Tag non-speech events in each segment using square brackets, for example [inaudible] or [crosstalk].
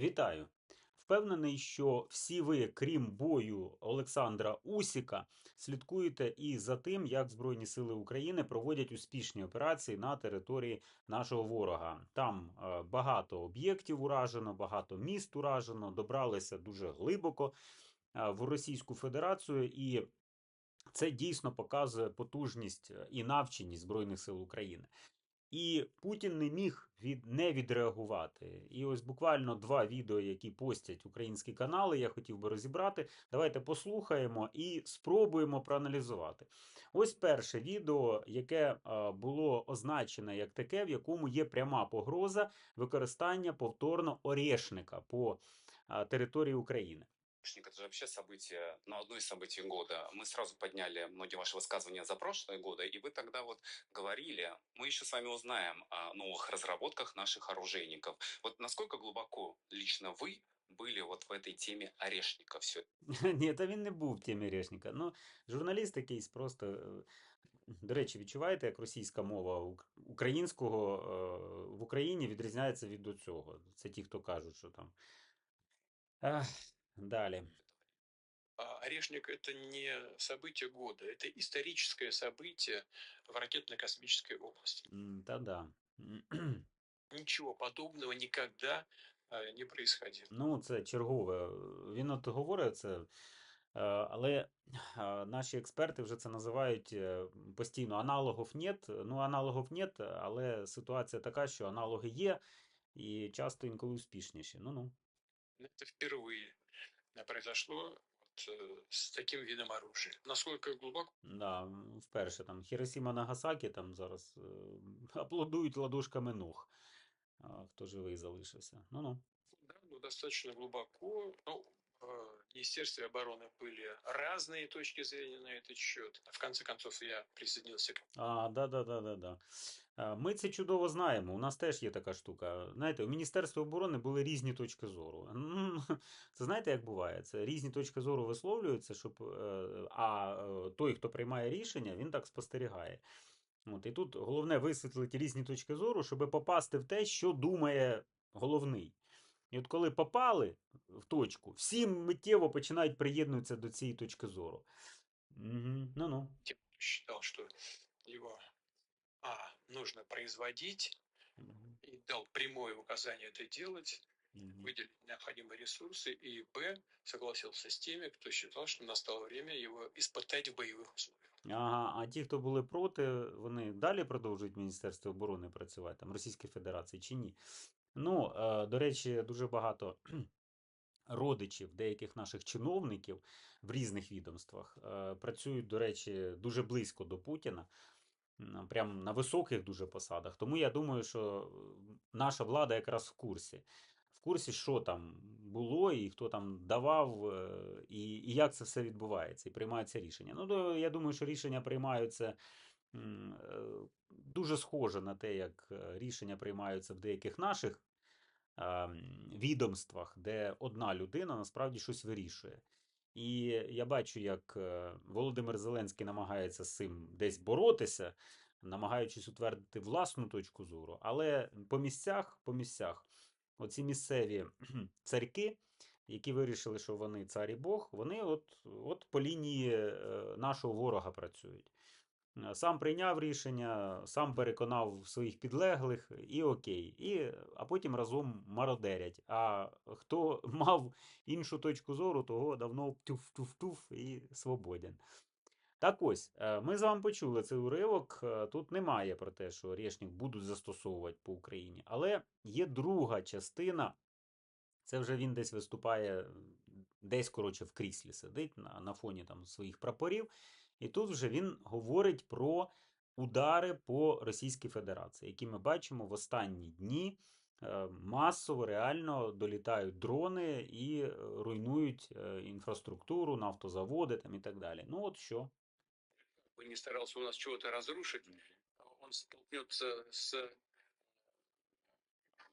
Вітаю! Впевнений, що всі ви, крім бою Олександра Усіка, слідкуєте і за тим, як Збройні Сили України проводять успішні операції на території нашого ворога. Там е, багато об'єктів уражено, багато міст уражено, добралися дуже глибоко е, в Російську Федерацію, і це дійсно показує потужність е, і навченість Збройних сил України. І Путін не міг від не відреагувати. І ось буквально два відео, які постять українські канали, я хотів би розібрати. Давайте послухаємо і спробуємо проаналізувати. Ось перше відео, яке е, було означене як таке, в якому є пряма погроза використання повторно орешника по е, території України. Шник, это же вообще событие, ну, одно из событий года. Мы сразу подняли многие ваши высказывания за прошлые годы, и вы тогда вот говорили, мы еще с вами узнаем о новых разработках наших оружейников. Вот насколько глубоко лично вы были вот в этой теме орешника все Ні, та він не був в темі Решніка. Ну, журналіст якийсь просто. е, До речі, відчуваєте, як російська мова ук- українського е, в Україні відрізняється від до цього. Це ті, хто кажуть, що там. Ех, Далі. А Орешник – это не событие года, это историческое событие в ракетно-космической области. М, Та да. Ничего подобного никогда э, не происходило. Ну, це чергове. Він от говорить це, е, але е, наші експерти вже це називають е, постійно аналогів нет. Ну, аналогів нет, але ситуація така, що аналоги є, і часто інколи успішніші. Ну-ну. Это впервые э, произошло вот, э, с таким видом оружия. Насколько глубоко, Да, вперше там Хіросіма Нагасакі там зараз е, аплодують ладошками ног. А, хто живий залишився. Ну-ну. да, ну, достаточно глубоко. Ну, Министерстве обороны были разные точки зрения на этот счет. В конце концов, я присоединился к А, да, да, да, да, да. А, Ми це чудово знаємо. У нас теж є така штука. Знаєте, у Міністерства оборони були різні точки зору. М, [laughs] Це знаєте, як буває? Це різні точки зору висловлюються, щоб, е, а е, той, хто приймає рішення, він так спостерігає. От, і тут головне висвітлити різні точки зору, щоб попасти в те, що думає головний. І от коли попали в точку, всі миттєво починають приєднуватися до цієї точки зору. Угу. Ну-ну. тем, кто считал, что его а, нужно производить, Мгм. и дал прямое указание это делать, Мгм. выделить необходимые ресурсы, и Б согласился с теми, кто считал, что настало время его испытать в боевых условиях. Ага, а ті, хто були проти, вони далі продовжують в Міністерстві оборони працювати, там, Російської Федерації чи ні? Ну, е, до речі, дуже багато родичів деяких наших чиновників в різних відомствах е, працюють, до речі, дуже близько до Путіна, прям на високих дуже посадах. Тому я думаю, що наша влада якраз в курсі. В курсі, що там було, і хто там давав, е, і, і як це все відбувається, і приймаються рішення. Ну, я думаю, що рішення приймаються дуже схоже на те, як е, рішення приймаються в деяких наших е, відомствах, де одна людина насправді щось вирішує. І я бачу, як е, Володимир Зеленський намагається з цим десь боротися, намагаючись утвердити власну точку зору, але по місцях, по місцях, оці місцеві [clears throat] царьки, які вирішили, що вони цар і Бог, вони от, от по лінії е, нашого ворога працюють. Е, Сам прийняв рішення, сам переконав своїх підлеглих, і окей. І, а потім разом мародерять. А хто [laughs] мав іншу точку зору, того давно туф-туф-туф і свободен. Так ось, е, ми з вами почули цей уривок. е, Тут немає про те, що Решнік будуть застосовувати по Україні. Але є друга частина. Це вже він десь виступає, десь, коротше, в кріслі сидить на, на фоні там своїх прапорів. І тут вже він говорить про удари по Російській Федерації, які ми бачимо в останні дні. е, Масово реально долітають дрони і е, руйнують е, інфраструктуру, нафтозаводи там і так далі. Ну от що. бы не старался у нас чего-то разрушить, он столкнется с,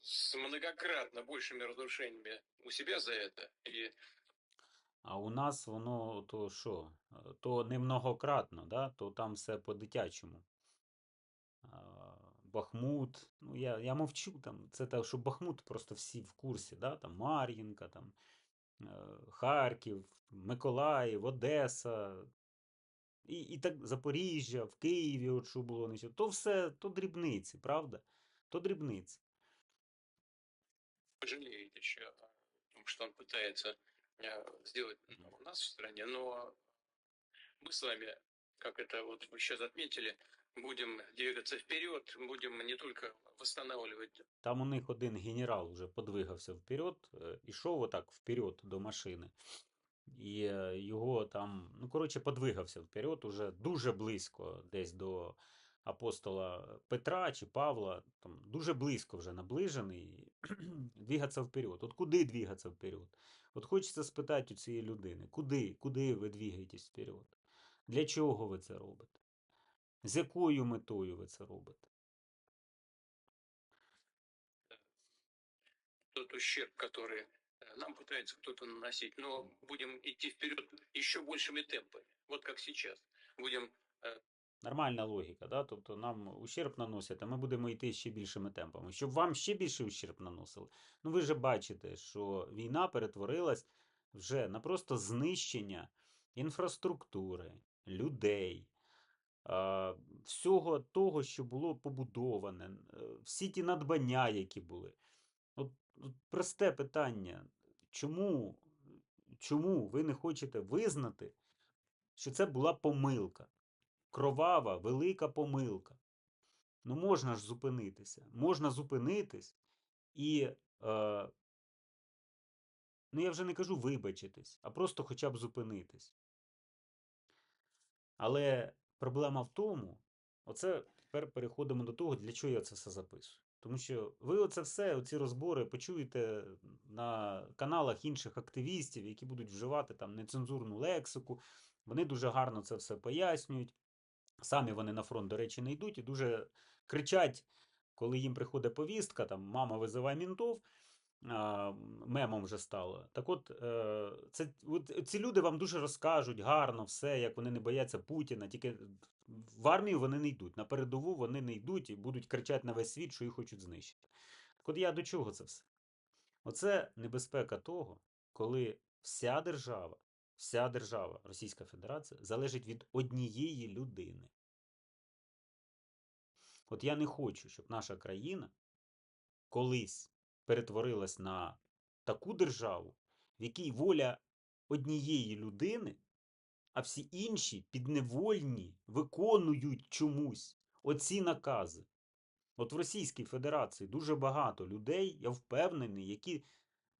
с многократно большими разрушениями у себя за это. И А у нас воно то що? Е, То не многократно, да? то там все по-дитячому. Бахмут. Ну, я, я мовчу там. Це те, що Бахмут просто всі в курсі, да? там Мар'їнка, там е, Харків, Миколаїв, Одеса. І, і так Запоріжжя, в Києві, от що було нещодавно. То все, то дрібниці, правда? То дрібниці. пожалеет еще о том, э, сделать ну, у нас в стране, но мы с вами, как это вот вы сейчас отметили, будем двигаться вперед, будем не только восстанавливать Там у них один генерал уже подвигався вперед, е, ішов отак вперед до машини. І його там, ну, коротше, подвигався вперед уже дуже близько десь до апостола Петра чи Павла, там дуже близько вже наближений, [clears throat] двигатися вперед. От куди двигатися вперед? От хочеться спитати у цієї людини, куди, куди ви двигаєтесь вперед? Для чого ви це робите? З якою метою ви це робите? тот ущерб, который э, нам пытается кто-то наносить, но будем идти вперед еще большими темпами, вот как сейчас. Будем Нормальна логіка, да? Тобто нам ущерб наносять, а ми будемо йти ще більшими темпами. Щоб вам ще більше ущерб наносили. Ну ви же бачите, що війна перетворилась вже на просто знищення інфраструктури, людей, всього того, що було побудоване, е, всі ті надбання, які були. От, от просте питання. Чому, чому ви не хочете визнати, що це була помилка? Кровава, велика помилка. Ну, можна ж зупинитися. Можна зупинитись і, е, ну я вже не кажу вибачитись, а просто хоча б зупинитись. Але проблема в тому, оце тепер переходимо до того, для чого я це все записую. Тому що ви оце все, оці розбори почуєте на каналах інших активістів, які будуть вживати там нецензурну лексику. Вони дуже гарно це все пояснюють. Самі вони на фронт, до речі, не йдуть і дуже кричать, коли їм приходить повістка, там мама визиває мінтов, мемом вже стало. Так от, е, це, от ці люди вам дуже розкажуть гарно все, як вони не бояться Путіна, тільки в армію вони не йдуть, на передову вони не йдуть і будуть кричати на весь світ, що їх хочуть знищити. Так от я до чого це все? Оце небезпека того, коли вся держава, вся держава Російська Федерація залежить від однієї людини. От я не хочу, щоб наша країна колись перетворилась на таку державу, в якій воля однієї людини, а всі інші підневольні виконують чомусь оці накази. От в Російській Федерації дуже багато людей, я впевнений, які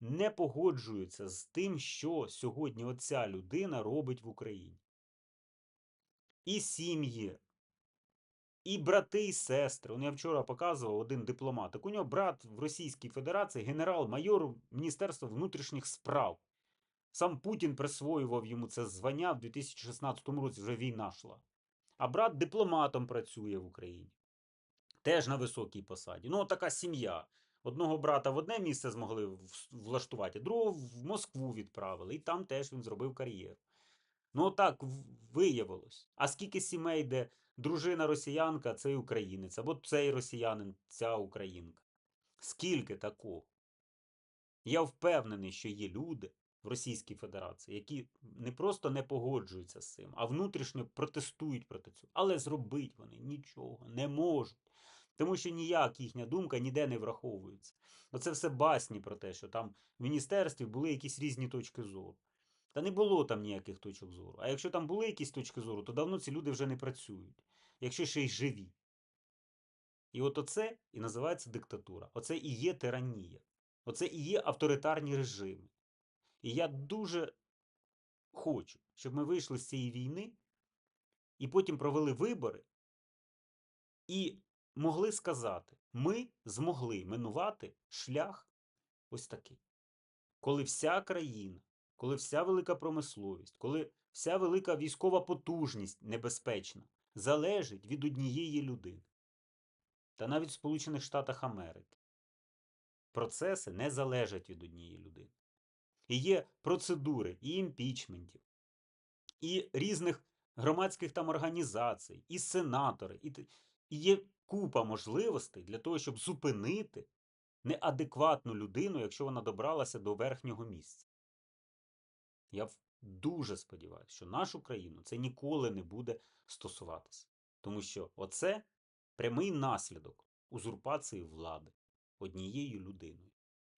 не погоджуються з тим, що сьогодні оця людина робить в Україні. І сім'ї, і брати, і сестри. Он я вчора показував один дипломат. Так у нього брат в Російській Федерації, генерал-майор Міністерства внутрішніх справ. Сам Путін присвоював йому це звання в 2016 році, вже війна йшла. А брат дипломатом працює в Україні. Теж на високій посаді. Ну, така сім'я. Одного брата в одне місце змогли влаштувати, другого в Москву відправили, і там теж він зробив кар'єру. Ну, так виявилось. А скільки сімей, де дружина росіянка, цей українець, або цей росіянин, ця українка? Скільки такого? Я впевнений, що є люди в Російській Федерації, які не просто не погоджуються з цим, а внутрішньо протестують проти цього. Але зробити вони нічого не можуть. Тому що ніяк їхня думка ніде не враховується. Оце все басні про те, що там в міністерстві були якісь різні точки зору. Та не було там ніяких точок зору. А якщо там були якісь точки зору, то давно ці люди вже не працюють, якщо ще й живі. І от оце і називається диктатура. Оце і є тиранія. Оце і є авторитарні режими. І я дуже хочу, щоб ми вийшли з цієї війни і потім провели вибори і могли сказати: ми змогли минувати шлях ось такий. Коли вся країна, коли вся велика промисловість, коли вся велика військова потужність небезпечна залежить від однієї людини. Та навіть в Сполучених Штатах Америки процеси не залежать від однієї людини. І є процедури і імпічментів, і різних громадських там організацій, і сенатори, і, і є купа можливостей для того, щоб зупинити неадекватну людину, якщо вона добралася до верхнього місця. Я дуже сподіваюся, що нашу країну це ніколи не буде стосуватися. Тому що оце прямий наслідок узурпації влади однією людиною,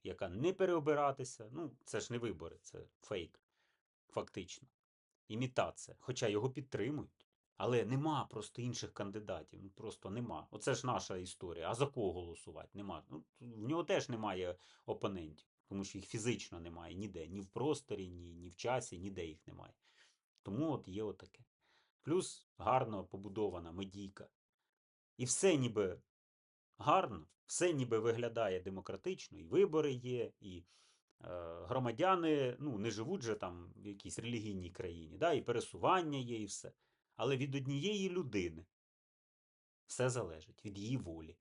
яка не переобиратися, ну це ж не вибори, це фейк, фактично. Імітація. Хоча його підтримують. Але нема просто інших кандидатів. Ну просто нема. Оце ж наша історія. А за кого голосувати? Нема. Ну, в нього теж немає опонентів, тому що їх фізично немає ніде. Ні в просторі, ні, ні в часі, ніде їх немає. Тому от є отаке. Плюс гарно побудована медійка. І все ніби гарно, все ніби виглядає демократично, і вибори є, і е, громадяни ну, не живуть же там в якійсь релігійній країні, да, і пересування є, і все. Але від однієї людини все залежить від її волі.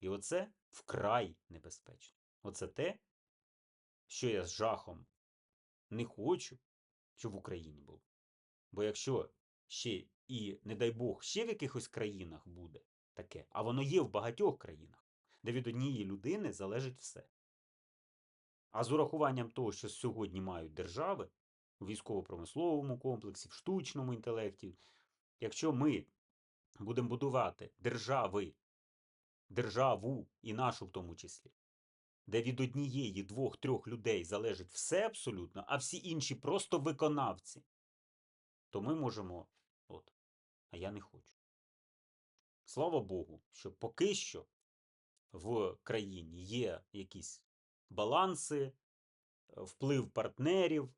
І оце вкрай небезпечно. Оце те, що я з жахом не хочу, щоб в Україні було. Бо якщо ще і, не дай Бог, ще в якихось країнах буде таке, а воно є в багатьох країнах, де від однієї людини залежить все. А з урахуванням того, що сьогодні мають держави у військово-промисловому комплексі, в штучному інтелекті, якщо ми будемо будувати держави, державу і нашу в тому числі, де від однієї, двох, трьох людей залежить все абсолютно, а всі інші просто виконавці, то ми можемо. От. А я не хочу. Слава Богу, що поки що в країні є якісь баланси, е, вплив партнерів,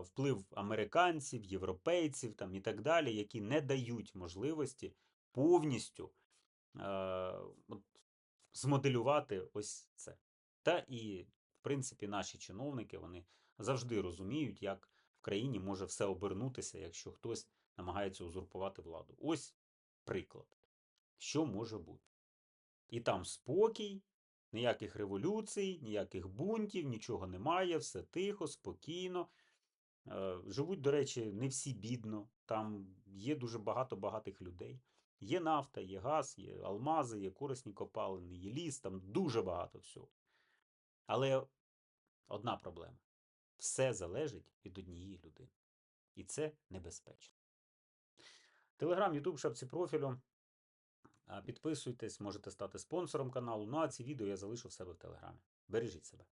вплив американців, європейців там, і так далі, які не дають можливості повністю е, от, змоделювати ось це. Та і, в принципі, наші чиновники вони завжди розуміють, як в країні може все обернутися, якщо хтось намагається узурпувати владу. Ось приклад, що може бути. І там спокій, ніяких революцій, ніяких бунтів, нічого немає, все тихо, спокійно. Е, Живуть, до речі, не всі бідно. Там є дуже багато багатих людей. Є нафта, є газ, є алмази, є корисні копалини, є ліс, там дуже багато всього. Але одна проблема: все залежить від однієї людини. І це небезпечно. Телеграм, Ютуб, шапці профілю. Підписуйтесь, можете стати спонсором каналу. Ну а ці відео я залишу в себе в Телеграмі. Бережіть себе.